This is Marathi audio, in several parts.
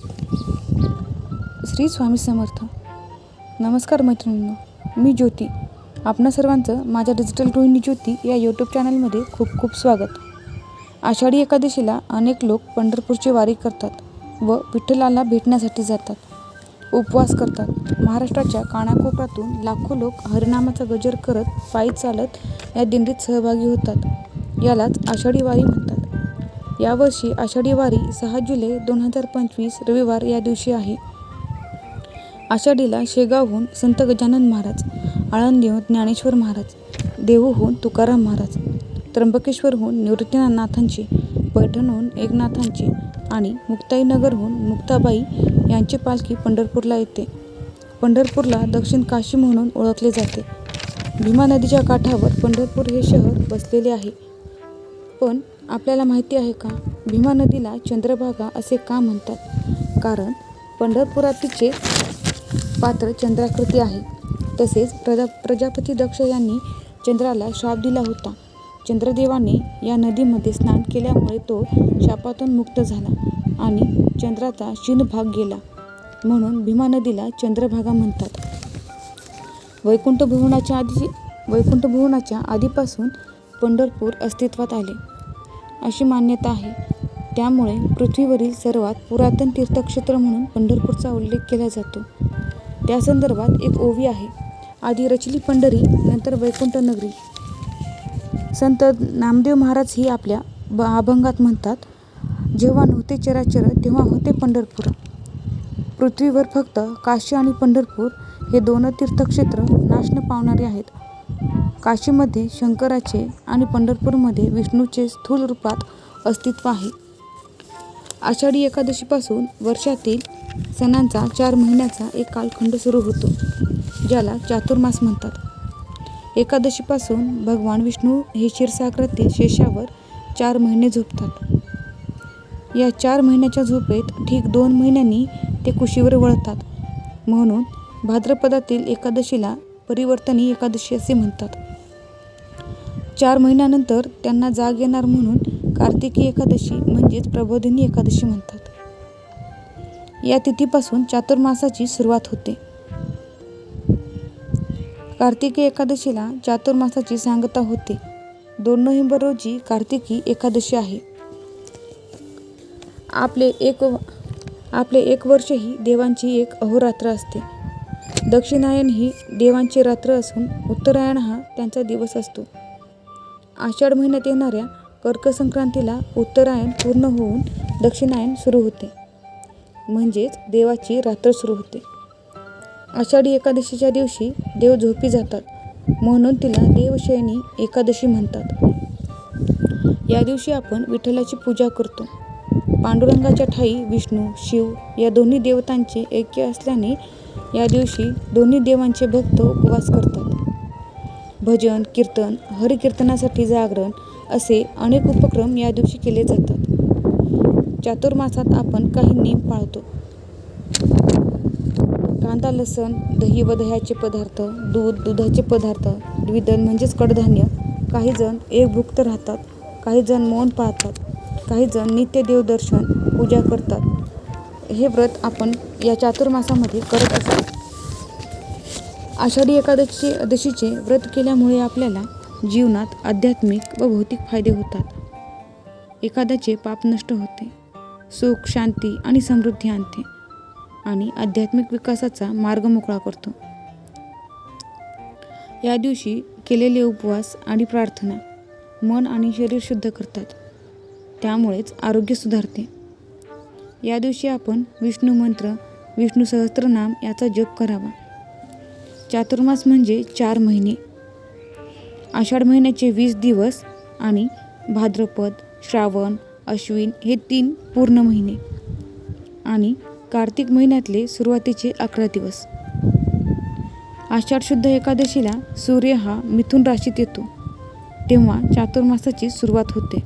श्री स्वामी समर्थ. नमस्कार मैत्रिणींनो मी ज्योती. आपणा सर्वांचं माझ्या डिजिटल गृहिणी ज्योती या यूट्यूब चॅनलमध्ये खूप खूप स्वागत. आषाढी एकादशीला अनेक लोक पंढरपूरची वारी करतात व विठ्ठलाला भेटण्यासाठी जातात. उपवास करतात. महाराष्ट्राच्या कानाकोपऱ्यातून लाखो लोक हरिनामाचा गजर करत पायी चालत या दिंडीत सहभागी होतात. यालाच आषाढी वारी म्हणतात. यावर्षी आषाढी वारी सहा जुलै दोन हजार पंचवीस रविवार या दिवशी आहे. आषाढीला शेगावहून संत गजानन महाराज आळंदीहून ज्ञानेश्वर महाराज देहूहून तुकाराम महाराज त्र्यंबकेश्वरहून निवृत्तीनाथांची पैठणहून एकनाथांची आणि मुक्ताईनगरहून मुक्ताबाई यांची पालखी पंढरपूरला येते. पंढरपूरला दक्षिण काशी म्हणून ओळखले जाते. भीमा नदीच्या काठावर पंढरपूर हे शहर बसलेले आहे. पण आपल्याला माहिती आहे का? भीमा नदीला चंद्रभागा असे का म्हणतात? कारण पंढरपुरातीचे पात्र चंद्राकृती आहे. तसेच प्रजा प्रजापती दक्ष यांनी चंद्राला शाप दिला होता. चंद्रदेवाने या नदीमध्ये स्नान केल्यामुळे तो शापातून मुक्त झाला आणि चंद्राचा शीन भाग गेला. म्हणून भीमा नदीला चंद्रभागा म्हणतात. वैकुंठ भुवनाच्या आधी वैकुंठ भुवनाच्या आधीपासून पंढरपूर अस्तित्वात आले. अशी मान्यता आहे. त्यामुळे पृथ्वीवरील सर्वात पुरातन तीर्थक्षेत्र म्हणून पंढरपूरचा उल्लेख केला जातो. त्या संदर्भात एक ओवी आहे. आधी रचली पंढरी नंतर वैकुंठ नगरी. संत नामदेव महाराज ही आपल्या ब अभंगात म्हणतात जेव्हा नव्हते चराचर तेव्हा होते पंढरपूर. पृथ्वीवर फक्त काशी आणि पंढरपूर हे दोन तीर्थक्षेत्र नाशन पावणारे आहेत. काशीमध्ये शंकराचे आणि पंढरपूरमध्ये विष्णूचे स्थूल रूपात अस्तित्व आहे. आषाढी एकादशीपासून वर्षातील सणांचा चार महिन्याचा एक कालखंड सुरू होतो ज्याला चातुर्मास म्हणतात. एकादशीपासून भगवान विष्णू हे क्षीरसागरातील शेषावर चार महिने झोपतात. या चार महिन्याच्या झोपेत ठीक दोन महिन्यांनी ते कुशीवर वळतात. म्हणून भाद्रपदातील एकादशीला परिवर्तनी एकादशी असे म्हणतात. चार महिन्यानंतर त्यांना जाग येणार म्हणून कार्तिकी एकादशी म्हणजेच प्रबोधिनी एकादशी म्हणतात. या तिथीपासून चातुर्मासाची सुरुवात होते. कार्तिकी एकादशीला चातुर्मासाची सांगता होते. दोन नोव्हेंबर रोजी कार्तिकी एकादशी आहे. आपले एक आपले एक वर्ष ही देवांची एक अहोरात्र असते. दक्षिणायन ही देवांची रात्र असून उत्तरायण हा त्यांचा दिवस असतो. आषाढ महिन्यात येणाऱ्या कर्कसंक्रांतीला उत्तरायण पूर्ण होऊन दक्षिणायन सुरू होते. म्हणजेच देवाची रात्र सुरू होते. आषाढी एकादशीच्या दिवशी देव झोपी जातात. म्हणून तिला देवशयनी एकादशी म्हणतात. या दिवशी आपण विठ्ठलाची पूजा करतो. पांडुरंगाच्या ठाई विष्णू शिव या दोन्ही देवतांचे ऐक्य असल्याने या दिवशी दोन्ही देवांचे भक्त उपवास करतात. भजन कीर्तन हरिकीर्तनासाठी जागरण असे अनेक उपक्रम या दिवशी केले जातात. चातुर्मासात आपण काही नियम पाळतो. कांदा लसण दही व दह्याचे पदार्थ दूध दुधाचे पदार्थ द्विदल म्हणजेच कडधान्य काही जण एकभुक्त राहतात काही जण मौन पाळतात काही जण नित्यदेवदर्शन पूजा करतात. हे व्रत आपण या चातुर्मासामध्ये करत असतो. आषाढी एकादशी दशीचे व्रत केल्यामुळे आपल्याला जीवनात आध्यात्मिक व भौतिक फायदे होतात. एखाद्याचे पाप नष्ट होते. सुख शांती आणि समृद्धी आणते आणि आध्यात्मिक विकासाचा मार्ग मोकळा करतो. या दिवशी केलेले उपवास आणि प्रार्थना मन आणि शरीर शुद्ध करतात. त्यामुळेच आरोग्य सुधारते. या दिवशी आपण विष्णू मंत्र विष्णू सहस्त्रनाम याचा जप करावा. चातुर्मास म्हणजे चार महिने. आषाढ महिन्याचे वीस दिवस आणि भाद्रपद श्रावण अश्विन हे तीन पूर्ण महिने आणि कार्तिक महिन्यातले सुरुवातीचे अकरा दिवस. आषाढ शुद्ध एकादशीला सूर्य हा मिथुन राशीत येतो तेव्हा चातुर्मासाची सुरुवात होते.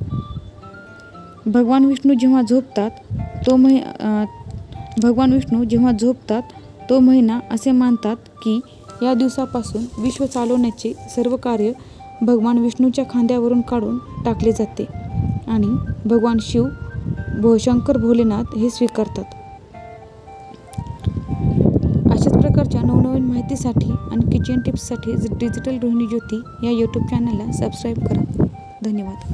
भगवान विष्णू जेव्हा झोपतात तो महि भगवान विष्णू जेव्हा झोपतात तो महिना असे मानतात की या दिवसापासून विश्व चालवण्याचे सर्व कार्य भगवान विष्णूच्या खांद्यावरून काढून टाकले जाते आणि भगवान शिव भोशंकर भोलेनाथ हे स्वीकारतात. अशाच प्रकारच्या नवनवीन माहितीसाठी आणि किचन टिप्ससाठी डिजिटल गृहिणी ज्योती या यूट्यूब चॅनलला सबस्क्राईब करा. धन्यवाद.